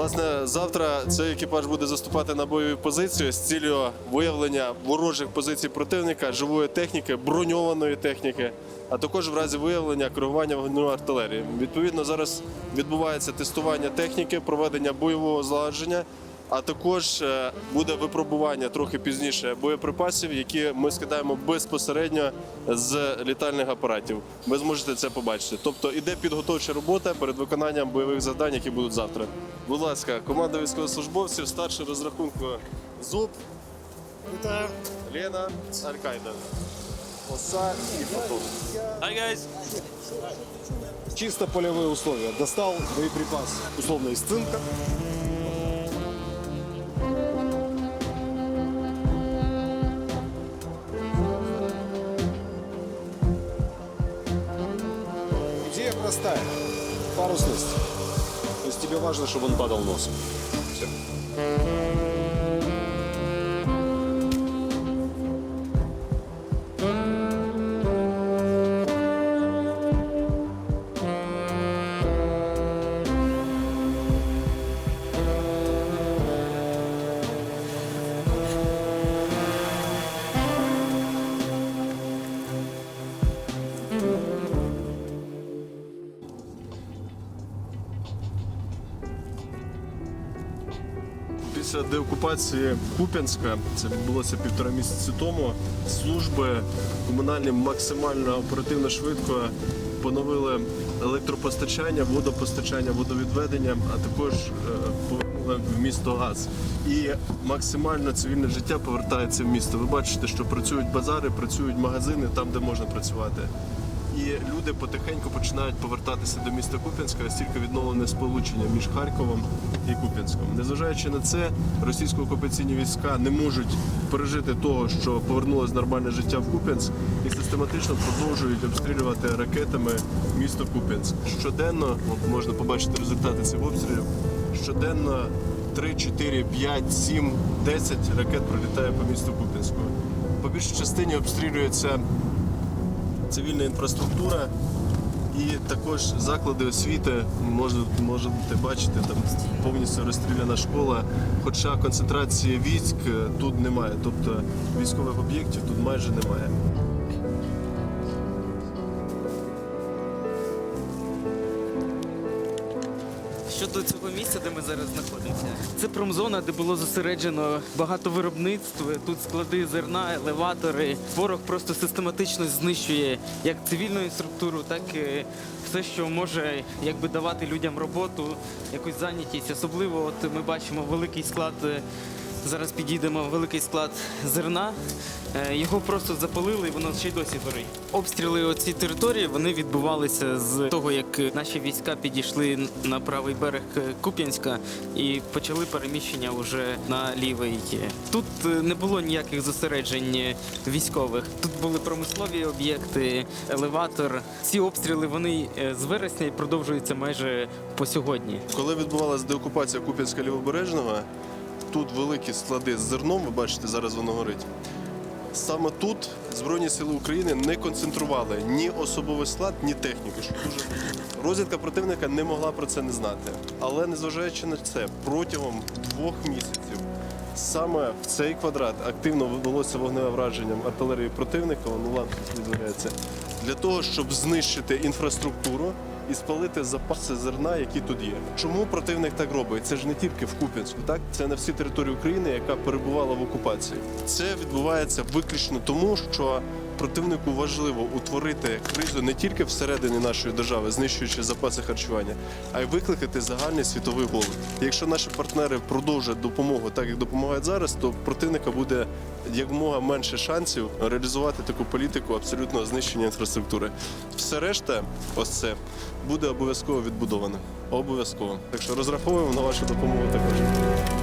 Власне, завтра цей екіпаж буде заступати на бойові позиції з цілею виявлення ворожих позицій противника, живої техніки, броньованої техніки, а також в разі виявлення керування вогню артилерії. Відповідно, зараз відбувається тестування техніки, проведення бойового злагодження, а також е, буде випробування трохи пізніше боєприпасів, які ми скидаємо безпосередньо з літальних апаратів. Ви зможете це побачити. Тобто іде підготовча робота перед виконанням бойових завдань, які будуть завтра. Будь ласка, команда військовослужбовців, старший розрахунку ЗУП, Вітаю. Лена, Аль-Каїда. Оса і Фотон. Hi guys. Чисто полевые условия. Достал боеприпас условно из цинка. Простая. Парусность. То есть тебе важно, чтобы он падал носом. Все. Після деокупації Куп'янська, це відбулося півтора місяці тому. Служби комунальні максимально оперативно швидко поновили електропостачання, водопостачання, водовідведення, а також е, повернули в місто газ. І максимально цивільне життя повертається в місто. Ви бачите, що працюють базари, працюють магазини там, де можна працювати. І люди потихеньку починають повертатися до міста Куп'янська, оскільки відновлене сполучення між Харковом і Куп'янськом. Незважаючи на це, російсько-окупаційні війська не можуть пережити того, що повернулося нормальне життя в Куп'янськ, і систематично продовжують обстрілювати ракетами місто Куп'янськ. Щоденно от можна побачити результати цих обстрілів. Щоденно 3, 4, 5, 7, 10 ракет пролітає по місту Куп'янську. По більшій частині обстрілюється цивільна інфраструктура і також заклади освіти можна, можете бачити там повністю розстріляна школа. Хоча концентрації військ е, тут немає, тобто військових об'єктів тут майже немає. Щодо цього місця, де ми зараз знаходимося, це промзона, де було зосереджено багато виробництв. Тут склади зерна, елеватори. Ворог просто систематично знищує як цивільну інструктуру, так і все, що може якби давати людям роботу, якусь зайнятість. Особливо, от ми бачимо великий склад. Зараз підійдемо великий склад зерна. Е, Його просто запалили, і воно ще й досі горить. Обстріли оці території вони відбувалися з того, як наші війська підійшли на правий берег е, Куп'янська і почали переміщення вже на лівий. Тут е, не було ніяких зосереджень військових. Тут були промислові об'єкти, елеватор. Ці обстріли вони з вересня і продовжуються майже по сьогодні. Коли відбувалася деокупація Куп'янська лівобережного, тут великі склади з зерном, ви бачите, зараз воно горить. Саме тут Збройні Сили України не концентрували ні особовий склад, ні техніку. Що дуже розвідка противника не могла про це не знати. Але незважаючи на це, протягом двох місяців саме в цей квадрат активно вдалося вогневе враженням артилерії противника, воно лампи відбувається, для того, щоб знищити інфраструктуру і спалити запаси зерна, які тут є. Чому противник так робить? Це ж не тільки в Куп'янську, так це на всій території України, яка перебувала в окупації. Це відбувається виключно тому, що противнику важливо утворити кризу не тільки всередині нашої держави, знищуючи запаси харчування, а й викликати загальний світовий голод. Якщо наші партнери продовжать допомогу, так як допомагають зараз, то противника буде якомога менше шансів реалізувати таку політику абсолютного знищення інфраструктури. Все решта, ось це буде обов'язково відбудовано. Обов'язково. Так що розраховуємо на вашу допомогу також.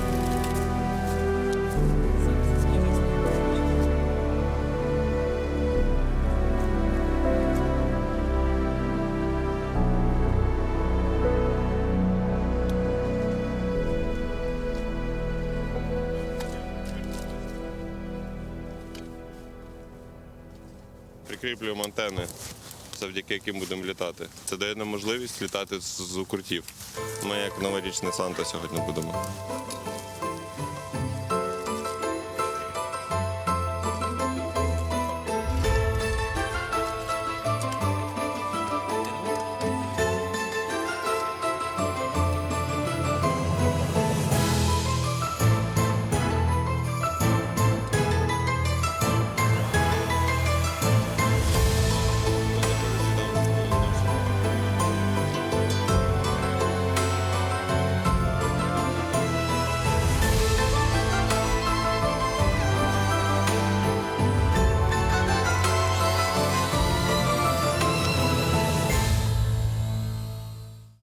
Прикріплюємо антени завдяки яким будемо літати. Це дає нам можливість літати з укрутів. Ми як новорічний Санта сьогодні будемо.